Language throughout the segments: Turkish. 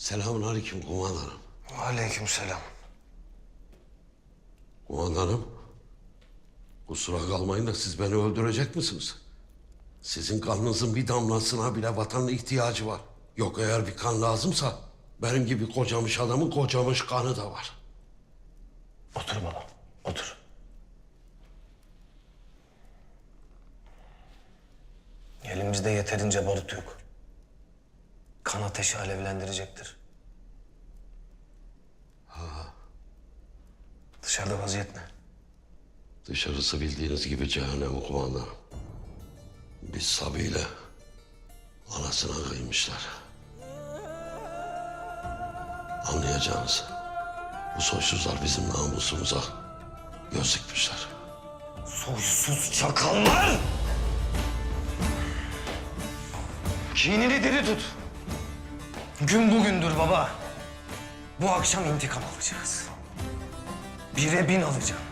Selamun aleyküm kumandanım. Aleykümselam. Kumandanım. Kusura kalmayın da siz beni öldürecek misiniz? Sizin kanınızın bir damlasına bile vatanın ihtiyacı var. Yok eğer bir kan lazımsa benim gibi kocamış adamın kocamış kanı da var. Otur baba, otur. Elimizde yeterince barut yok. Kan ateşi alevlendirecektir. Dışarıda vaziyet ne? Dışarısı bildiğiniz gibi cehennem kumandanım. Biz Sabi ile anasına kıymışlar. Anlayacağınız bu soysuzlar bizim namusumuza göz dikmişler. Soysuz çakallar! Kinini diri tut. Gün bugündür baba. Bu akşam intikam alacağız. Bire bin alacağım.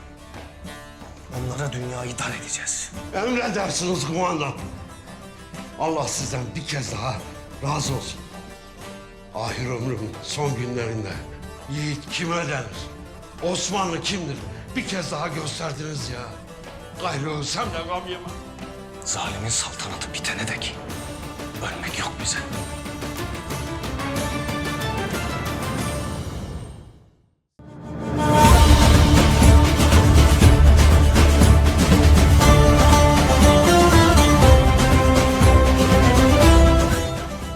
Onlara dünyayı dar edeceğiz. Emredersiniz kumandan. Allah sizden bir kez daha razı olsun. Ahir ömrümün son günlerinde yiğit kime denir? Osmanlı kimdir? Bir kez daha gösterdiniz ya. Gayrı ölsem de gam yemem. Zalimin saltanatı bitene dek ölmek yok bize.